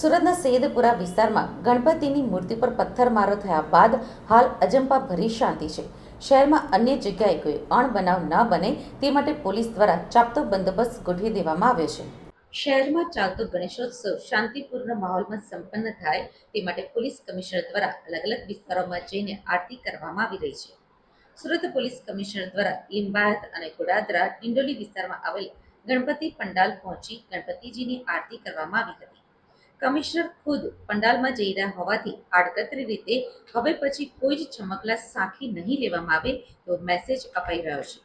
સુરતના સૈયદપુરા વિસ્તારમાં ગણપતિની મૂર્તિ પર પથ્થરમારો થયા બાદ હાલ અજંપા ભરી શાંતિ છે. શહેરમાં અન્ય જગ્યાએ કોઈ અણબનાવ ન બને તે માટે પોલીસ દ્વારા ચાપતો બંદોબસ્ત ગોઠવી દેવામાં આવ્યો છે. શહેરમાં ચાલતો ગણેશોત્સવ શાંતિપૂર્ણ માહોલમાં સંપન્ન થાય તે માટે પોલીસ કમિશનર દ્વારા અલગ અલગ વિસ્તારોમાં જઈને આરતી કરવામાં આવી રહી છે. સુરત પોલીસ કમિશનર દ્વારા લિંબાયત અને ગોડાદરા ડિંડોલી વિસ્તારમાં આવેલ ગણપતિ પંડાલ પહોંચી ગણપતિજીની આરતી કરવામાં આવી હતી. કમિશનર ખુદ પંડાલમાં જઈ રહ્યા હોવાથી આડકતરી રીતે હવે પછી કોઈ જ ચમકલા સાખી નહીં લેવામાં આવે તો મેસેજ અપાઈ રહ્યો છે.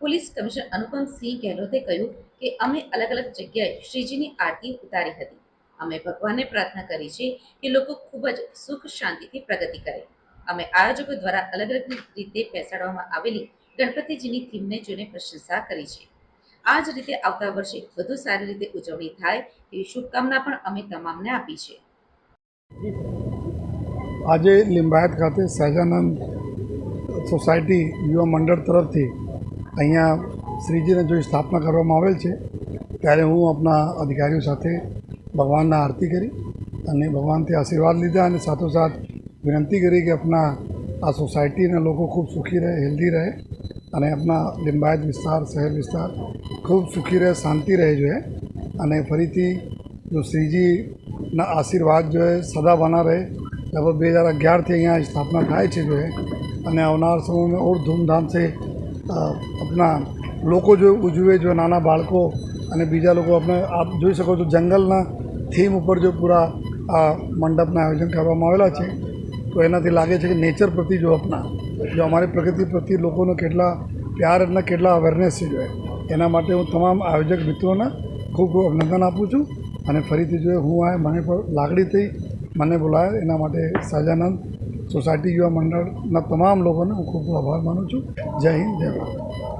પોલીસ કમિશનર અનુપમસિંહ ગેહલોતે કહ્યું કે અમે અલગ અલગ જગ્યાએ શ્રીજીની આરતી ઉતારી હતી. અમે ભગવાનને પ્રાર્થના કરી છે કે લોકો ખૂબ જ સુખ શાંતિથી પ્રગતિ કરે. અમે આયોજકો દ્વારા અલગ અલગ રીતે બેસાડવામાં આવેલી ગણપતિજીની થીમને જોઈને પ્રશંસા કરી છે. આ જ રીતે આવતા વર્ષે વધુ સારી રીતે ઉજવણી થાય એવી શુભકામના પણ અમે તમામને આપી છે. આજે લિંબાયત ખાતે સહજાનંદ સોસાયટી યુવા મંડળ તરફથી અહીંયા શ્રીજીને જો સ્થાપના કરવામાં આવેલ છે, ત્યારે હું આપણા અધિકારીઓ સાથે ભગવાનના આરતી કરી અને ભગવાનથી આશીર્વાદ લીધા અને સાથોસાથ વિનંતી કરી કે આપણા આ સોસાયટીના લોકો ખૂબ સુખી રહે, હેલ્ધી રહે. અને આપણા લિંબાયત વિસ્તાર, શહેર વિસ્તાર ખૂબ સુખી રહે, શાંતિ રહે જોઈએ અને ફરીથી જો શ્રીજીના આશીર્વાદ જોઈએ સદા બના રહે. લગભગ બે હજાર અગિયારથી અહીંયા સ્થાપના થાય છે જોઈએ અને આવનાર સમયમાં ઓર ધૂમધામથી આપના લોકો જો ઉજવે, જો નાના બાળકો અને બીજા લોકો આપણે આપ જોઈ શકો છો જંગલના થીમ ઉપર જો પૂરા, આ મંડપના આયોજન કરવામાં આવેલા છે. તો એનાથી લાગે છે કે નેચર પ્રતિ જો આપણા જો અમારી પ્રગતિ પ્રત્યે લોકોનો કેટલા પ્યાર અને કેટલા અવેરનેસ છે જોઈએ એના માટે હું તમામ આયોજક મિત્રોને ખૂબ ખૂબ અભિનંદન આપું છું અને ફરીથી જો હું આ મને પણ લાગણી થઈ, મને બોલાવે એના માટે સાજાનંદ સોસાયટી યુવા મંડળના તમામ લોકોને હું ખૂબ ખૂબ આભાર માનું છું. જય હિન્દ, જય ભારત.